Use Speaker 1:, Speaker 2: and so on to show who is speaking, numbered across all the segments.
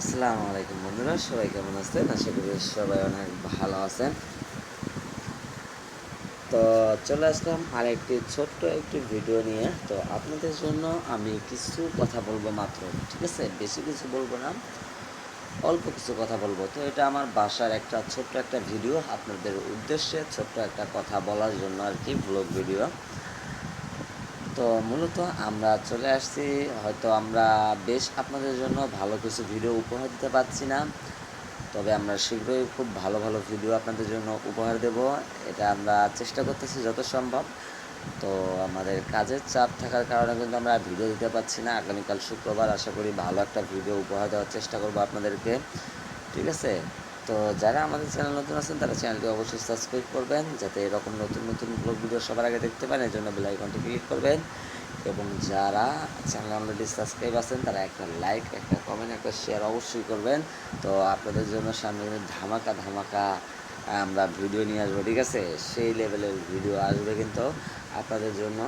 Speaker 1: আসসালামু আলাইকুম বন্ধুরা, সবাই কেমন আছেন? আশা করি সবাই অনেক ভালো আছেন। তো চলে আসলাম আরেকটি ছোট্ট একটি ভিডিও নিয়ে। তো আপনাদের জন্য আমি কিছু কথা বলব মাত্র, ঠিক আছে? বেশি কিছু বলব না, অল্প কিছু কথা বলব। তো এটা আমার বাসার একটা ছোট্ট একটা ভিডিও, আপনাদের উদ্দেশ্যে ছোট্ট একটা কথা বলার জন্য আর কি ব্লগ ভিডিও তো মূলত আমরা চলে আসছি। হয়তো আমরা বেশ আপনাদের জন্য ভালো কিছু ভিডিও উপহার দিতে পারছি না। তবে আমরা শীঘ্রই খুব ভালো ভালো ভিডিও আপনাদের জন্য উপহার দেব। এটা আমরা চেষ্টা করতেছি যত সম্ভব। তো আমাদের কাজের চাপ থাকার কারণে কিন্তু আমরা ভিডিও দিতে পারছি না। আগামীকাল শুক্রবার আশা করি ভালো একটা ভিডিও উপহার দেওয়ার চেষ্টা করব আপনাদেরকে। ঠিক আছে? তো যারা আমাদের চ্যানেল নতুন আছেন, তারা চ্যানেলটি অবশ্যই সাবস্ক্রাইব করবেন, যাতে এরকম নতুন নতুন ব্লগ ভিডিও সবার আগে দেখতে পান এই জন্য বেল আইকনটি ক্লিক করবেন। এবং যারা চ্যানেল অলরেডি সাবস্ক্রাইব আছেন, তারা একটা লাইক একটা কমেন্ট একটা শেয়ার অবশ্যই করবেন। তো আপনাদের জন্য সামনে ধামাকা ধামাকা আমরা ভিডিও নিয়ে আসব, ঠিক আছে? সেই লেভেলের ভিডিও আসবে কিন্তু আপনাদের জন্য।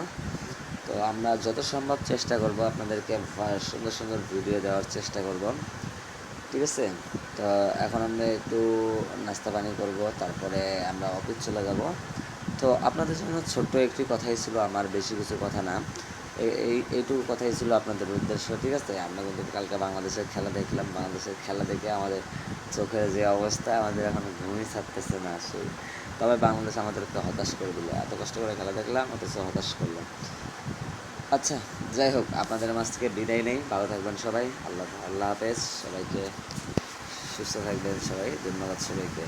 Speaker 1: তো আমরা যত সম্ভব চেষ্টা করব আপনাদেরকে সুন্দর সুন্দর ভিডিও দেওয়ার চেষ্টা করব। ঠিক আছে? তো এখন আমরা একটু নাস্তা পানি করব, তারপরে আমরা অফিস চলে যাব। তো আপনাদের জন্য ছোট্ট একটি কথাই ছিল, আমার বেশি কিছু কথা না। এই এই- এইটুকু কথাই ছিল আপনাদের উদ্দেশ্য, ঠিক আছে? আমরা কিন্তু কালকে বাংলাদেশের খেলা দেখলাম, বাংলাদেশের খেলা দেখে আমাদের চোখের যে অবস্থা, আমাদের এখন ঘুমই ছাড়তেছে না সেই। তবে বাংলাদেশ আমাদেরকে হতাশ করে দিল। এত কষ্ট করে খেলা দেখলাম, অথচ হতাশ করল। আচ্ছা যাই হোক আপনাদের মাছ থেকে বিদায় নেই। ভালো থাকবেন সবাই। আল্লাহ আল্লাহ হাফেজ। সবাইকে সুস্থ থাকবেন সবাই। ধন্যবাদ সবাইকে।